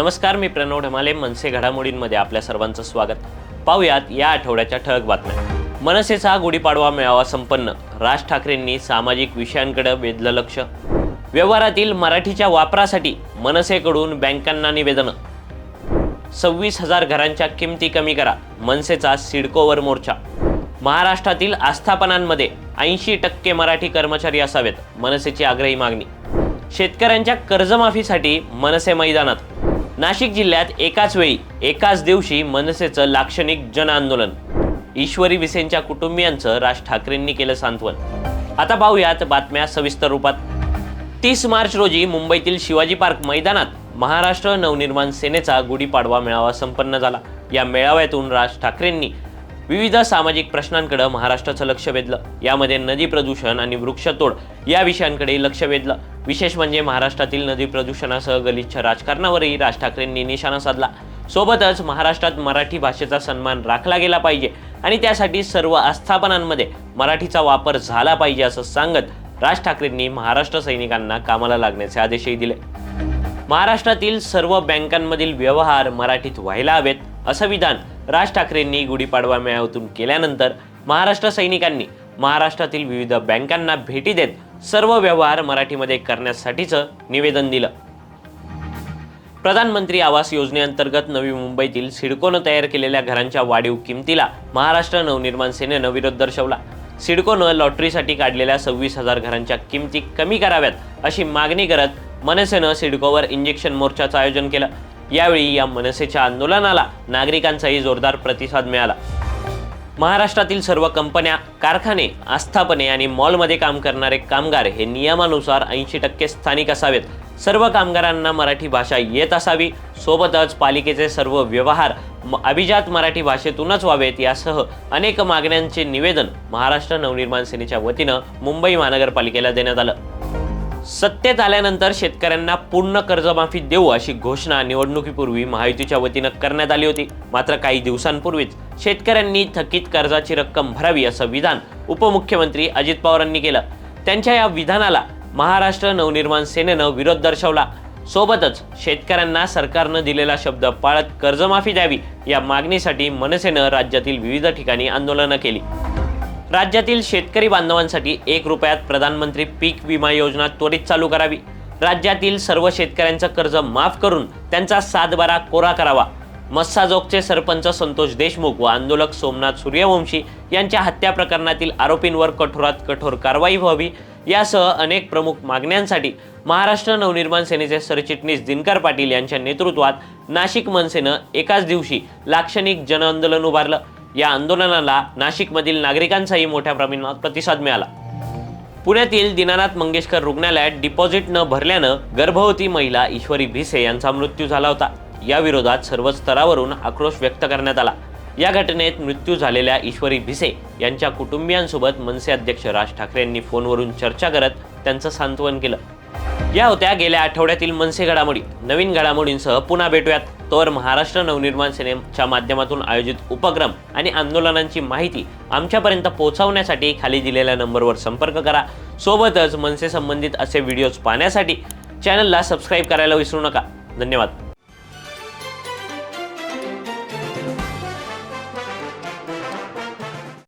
नमस्कार मी प्रणव ढमाले मनसे घडामोडींमध्ये आपल्या सर्वांचं स्वागत. पाहुयात या आठवड्याच्या ठळक बातम्या. मनसेचा गुढीपाडवा मेळावा संपन्न. राज ठाकरेंनी सामाजिक विषयांकडे वेधलं लक्ष. व्यवहारातील मराठीच्या वापरासाठी मनसेकडून बँकांना निवेदनं. सव्वीस हजार घरांच्या किमती कमी करा मनसेचा सिडकोवर मोर्चा. महाराष्ट्रातील आस्थापनांमध्ये ऐंशी टक्के मराठी कर्मचारी असावेत मनसेची आग्रही मागणी. शेतकऱ्यांच्या कर्जमाफीसाठी मनसे मैदानात. नाशिक जिल्ह्यात एकाच वेळी एकाच दिवशी मनसेचं लाक्षणिक जनआंदोलन. ईश्वरी विसेंच्या कुटुंबियांचं राज ठाकरेंनी केलं सांत्वन. आता पाहूयात बातम्या सविस्तर रूपात. तीस मार्च रोजी मुंबईतील शिवाजी पार्क मैदानात महाराष्ट्र नवनिर्माण सेनेचा गुढीपाडवा मेळावा संपन्न झाला. या मेळाव्यातून राज ठाकरेंनी विविध सामाजिक प्रश्नांकडे महाराष्ट्राचं लक्ष वेधलं. यामध्ये नदी प्रदूषण आणि वृक्षतोड या विषयांकडे लक्ष वेधलं. विशेष म्हणजे महाराष्ट्रातील नदी प्रदूषणासह गलिच्छ राजकारणावरही राज ठाकरेंनी निशाणा साधला. सोबतच महाराष्ट्रात मराठी भाषेचा सन्मान राखला गेला पाहिजे आणि त्यासाठी सर्व आस्थापनांमध्ये मराठीचा वापर झाला पाहिजे असं सांगत राज ठाकरेंनी महाराष्ट्र सैनिकांना कामाला लागण्याचे आदेशही दिले. महाराष्ट्रातील सर्व बँकांमधील व्यवहार मराठीत व्हायला हवेत असं विधान राज ठाकरेंनी गुढीपाडवा मेळाव्यातून केल्यानंतर महाराष्ट्र सैनिकांनी महाराष्ट्रातील विविध बँकांना भेटी देत सर्व व्यवहार मराठीमध्ये करण्यासाठीचं निवेदन दिलं. प्रधानमंत्री आवास योजनेअंतर्गत नवी मुंबईतील सिडकोनं तयार केलेल्या घरांच्या वाढीव किमतीला महाराष्ट्र नवनिर्माण सेनेनं विरोध दर्शवला. सिडकोनं लॉटरीसाठी काढलेल्या सव्वीस हजार घरांच्या किमती कमी कराव्यात अशी मागणी करत मनसेनं सिडकोवर इंजेक्शन मोर्चाचं आयोजन केलं. यावेळी या मनसेच्या आंदोलनाला नागरिकांचाही जोरदार प्रतिसाद मिळाला. महाराष्ट्रातील सर्व कंपन्या कारखाने आस्थापने आणि मॉलमध्ये काम करणारे कामगार हे नियमानुसार ऐंशी टक्के स्थानिक असावेत. सर्व कामगारांना मराठी भाषा येत असावी. सोबतच पालिकेचे सर्व व्यवहार म- अभिजात मराठी भाषेतूनच व्हावेत यासह अनेक मागण्यांचे निवेदन महाराष्ट्र नवनिर्माण सेनेच्या वतीनं मुंबई महानगरपालिकेला देण्यात आलं. सत्तेत आल्यानंतर शेतकऱ्यांना पूर्ण कर्जमाफी देऊ अशी घोषणा निवडणुकीपूर्वी महायुतीच्या वतीनं करण्यात आली होती. मात्र काही दिवसांपूर्वीच शेतकऱ्यांनी थकीत कर्जाची रक्कम भरावी असं विधान उपमुख्यमंत्री अजित पवारांनी केलं. त्यांच्या या विधानाला महाराष्ट्र नवनिर्माण सेनेनं विरोध दर्शवला. सोबतच शेतकऱ्यांना सरकारनं दिलेला शब्द पाळत कर्जमाफी द्यावी या मागणीसाठी मनसेनं राज्यातील विविध ठिकाणी आंदोलनं केली. राज्यातील शेतकरी बांधवांसाठी एक रुपयात प्रधानमंत्री पीक विमा योजना त्वरित चालू करावी. राज्यातील सर्व शेतकऱ्यांचं कर्ज माफ करून त्यांचा सातबारा कोरा करावा. मस्साजोगचे सरपंच संतोष देशमुख व आंदोलक सोमनाथ सूर्यवंशी यांच्या हत्या प्रकरणातील आरोपींवर कठोरात कठोर कारवाई व्हावी. यासह अनेक प्रमुख मागण्यांसाठी महाराष्ट्र नवनिर्माण सेनेचे सरचिटणीस दिनकर पाटील यांच्या नेतृत्वात नाशिक मनसेनं एकाच दिवशी लाक्षणिक जनआंदोलन उभारलं. या आंदोलनाला नाशिकमधील नागरिकांचाही मोठ्या प्रमाणात प्रतिसाद मिळाला. पुण्यातील दीनानाथ मंगेशकर रुग्णालयात डिपॉझिट न भरल्यानं गर्भवती महिला ईश्वरी भिसे यांचा मृत्यू झाला होता. या विरोधात सर्व स्तरावरून आक्रोश व्यक्त करण्यात आला. या घटनेत मृत्यू झालेल्या ईश्वरी भिसे यांच्या कुटुंबियांसोबत मनसे अध्यक्ष राज ठाकरे यांनी फोनवरून चर्चा करत त्यांचं सांत्वन केलं. या होत्या गेल्या आठवड्यातील मनसे घडामोडी. नवीन घडामोडींसह पुन्हा भेटूयात. तोवर महाराष्ट्र नवनिर्माण सेनेच्या माध्यमातून आयोजित उपक्रम आणि आंदोलनांची माहिती आमच्यापर्यंत पोहोचवण्यासाठी खाली दिलेल्या नंबरवर संपर्क करा. सोबतच मनसे संबंधित असे व्हिडिओज पाहण्यासाठी चॅनलला सबस्क्राईब करायला विसरू नका. धन्यवाद.